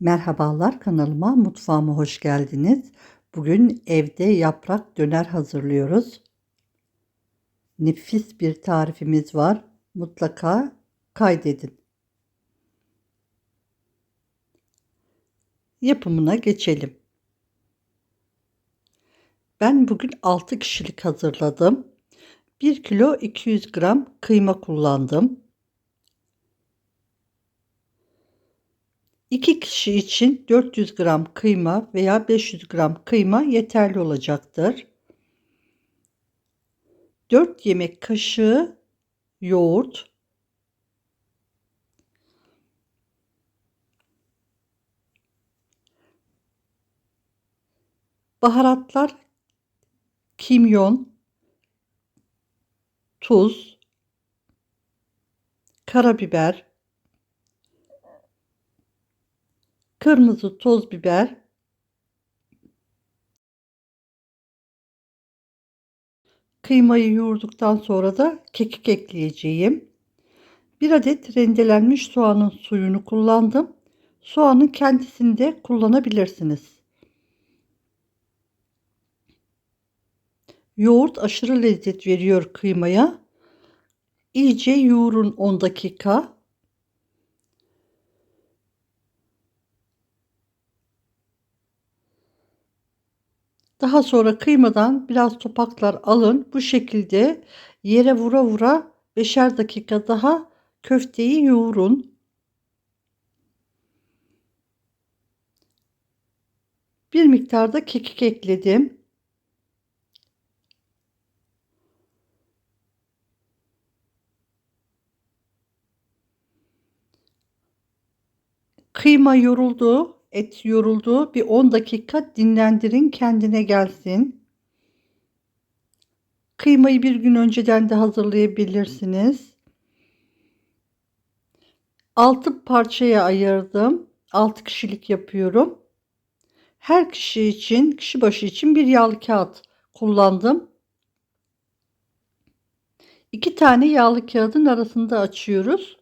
Merhabalar kanalıma, mutfağıma hoş geldiniz. Bugün evde yaprak döner hazırlıyoruz. Nefis bir tarifimiz var. Mutlaka kaydedin. Yapımına geçelim. Ben bugün 6 kişilik hazırladım. 1 kilo 200 gram kıyma kullandım. 2 kişi için 400 gram kıyma veya 500 gram kıyma yeterli olacaktır. 4 yemek kaşığı yoğurt, baharatlar kimyon, tuz, karabiber, kırmızı toz biber, kıymayı yoğurduktan sonra da kekik ekleyeceğim. Bir adet rendelenmiş soğanın suyunu kullandım. Soğanın kendisini de kullanabilirsiniz. Yoğurt aşırı lezzet veriyor kıymaya. İyice yoğurun 10 dakika. Daha sonra kıymadan biraz topaklar alın. Bu şekilde yere vura vura 5'er dakika daha köfteyi yoğurun. Bir miktar da kekik ekledim. Kıyma yoruldu et yoruldu. Bir 10 dakika dinlendirin kendine gelsin. Kıymayı bir gün önceden de hazırlayabilirsiniz. 6 parçaya ayırdım. 6 kişilik yapıyorum. Her kişi için, kişi başı için bir yağlı kağıt kullandım. İki tane yağlı kağıdın arasında açıyoruz.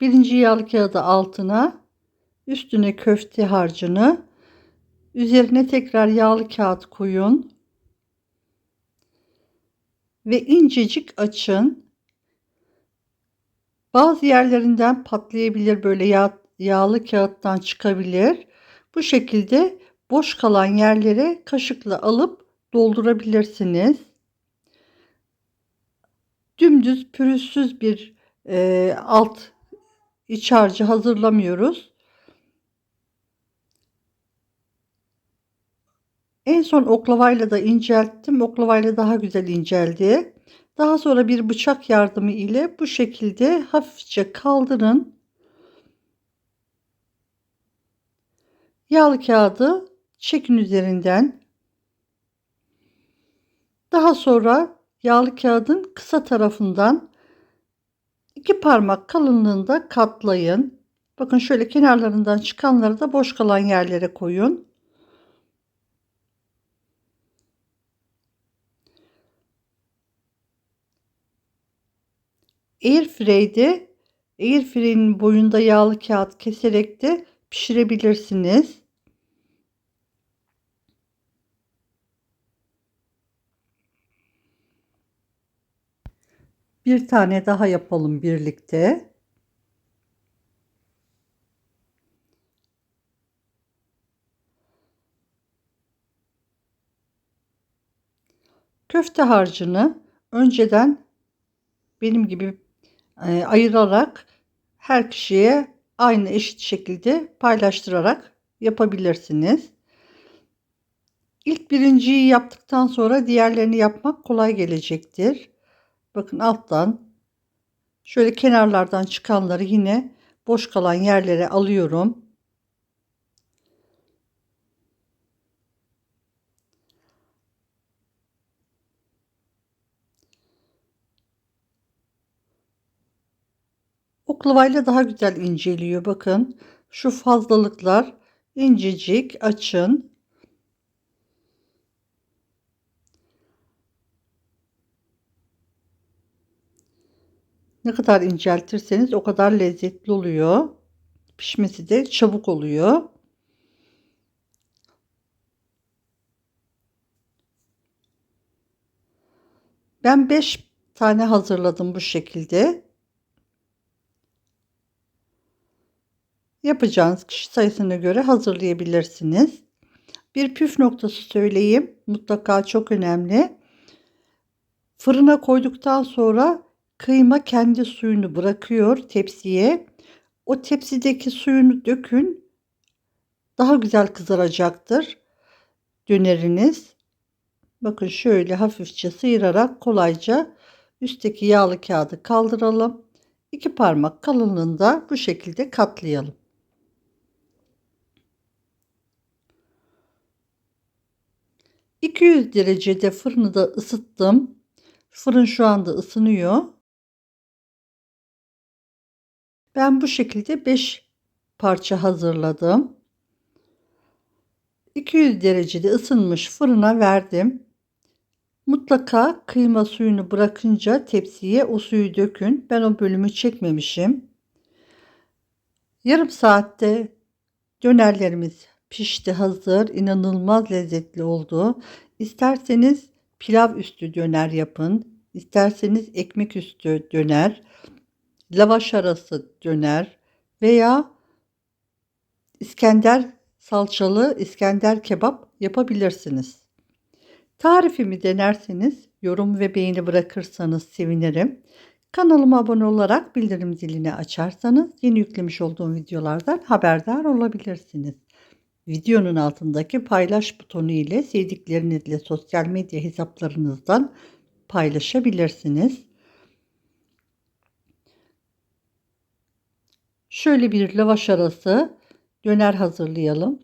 Birinci yağlı kağıdı altına, Üstüne köfte harcını, üzerine tekrar yağlı kağıt koyun ve incecik açın. Bazı yerlerinden patlayabilir böyle yağ, yağlı kağıttan çıkabilir. Bu şekilde boş kalan yerlere kaşıkla alıp doldurabilirsiniz. Dümdüz pürüzsüz bir e, alt iç harcı hazırlamıyoruz. En son oklavayla da incelttim. Oklavayla daha güzel inceldi. Daha sonra bir bıçak yardımı ile bu şekilde hafifçe kaldırın. Yağlı kağıdı çekin üzerinden. Daha sonra yağlı kağıdın kısa tarafından iki parmak kalınlığında katlayın. Bakın şöyle kenarlarından çıkanları da boş kalan yerlere koyun. Airfry'de Airfry'nin boyunda yağlı kağıt keserek de pişirebilirsiniz. Bir tane daha yapalım birlikte. Köfte harcını önceden benim gibi e, ayırarak her kişiye aynı eşit şekilde paylaştırarak yapabilirsiniz. İlk birinciyi yaptıktan sonra diğerlerini yapmak kolay gelecektir. Bakın alttan şöyle kenarlardan çıkanları yine boş kalan yerlere alıyorum. Oklavayla daha güzel inceliyor. Bakın şu fazlalıklar incecik açın. Ne kadar inceltirseniz o kadar lezzetli oluyor. Pişmesi de çabuk oluyor. Ben 5 tane hazırladım bu şekilde. Yapacağınız kişi sayısına göre hazırlayabilirsiniz. Bir püf noktası söyleyeyim. Mutlaka çok önemli. Fırına koyduktan sonra kıyma kendi suyunu bırakıyor tepsiye. O tepsideki suyunu dökün. Daha güzel kızaracaktır döneriniz. Bakın şöyle hafifçe sıyırarak kolayca üstteki yağlı kağıdı kaldıralım. İki parmak kalınlığında bu şekilde katlayalım. ...200 derecede fırını da ısıttım. Fırın şu anda ısınıyor. Ben bu şekilde 5 parça hazırladım. 200 derecede ısınmış fırına verdim. Mutlaka kıyma suyunu bırakınca tepsiye o suyu dökün. Ben o bölümü çekmemişim. Yarım saatte dönerlerimiz pişti hazır. İnanılmaz lezzetli oldu. İsterseniz pilav üstü döner yapın. İsterseniz ekmek üstü döner, lavaş arası döner veya İskender salçalı İskender kebap yapabilirsiniz. Tarifimi denerseniz yorum ve beğeni bırakırsanız sevinirim. Kanalıma abone olarak bildirim zilini açarsanız yeni yüklemiş olduğum videolardan haberdar olabilirsiniz. Videonun altındaki paylaş butonu ile sevdiklerinizle sosyal medya hesaplarınızdan paylaşabilirsiniz. Şöyle bir lavaş arası döner hazırlayalım.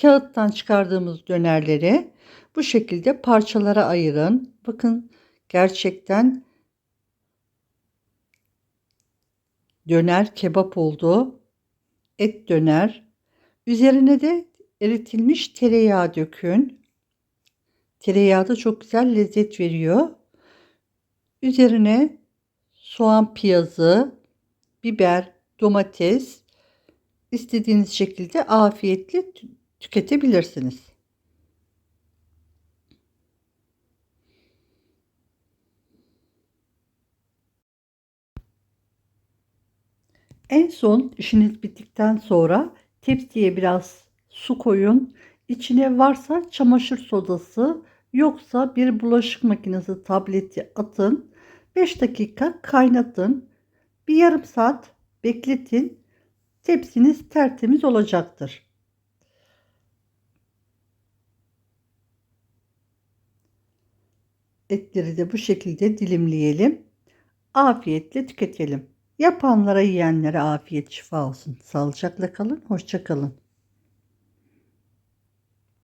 Kağıttan çıkardığımız dönerleri bu şekilde parçalara ayırın. Bakın gerçekten döner kebap oldu. Et döner. Üzerine de eritilmiş tereyağı dökün. Tereyağı da çok güzel lezzet veriyor. Üzerine soğan piyazı, biber, domates istediğiniz şekilde afiyetle tüketebilirsiniz. En son işiniz bittikten sonra tepsiye biraz su koyun. İçine varsa çamaşır sodası yoksa bir bulaşık makinesi tableti atın. 5 dakika kaynatın. Bir yarım saat bekletin. Tepsiniz tertemiz olacaktır. Etleri de bu şekilde dilimleyelim. Afiyetle tüketelim. Yapanlara yiyenlere afiyet şifa olsun. Sağlıcakla kalın. Hoşça kalın.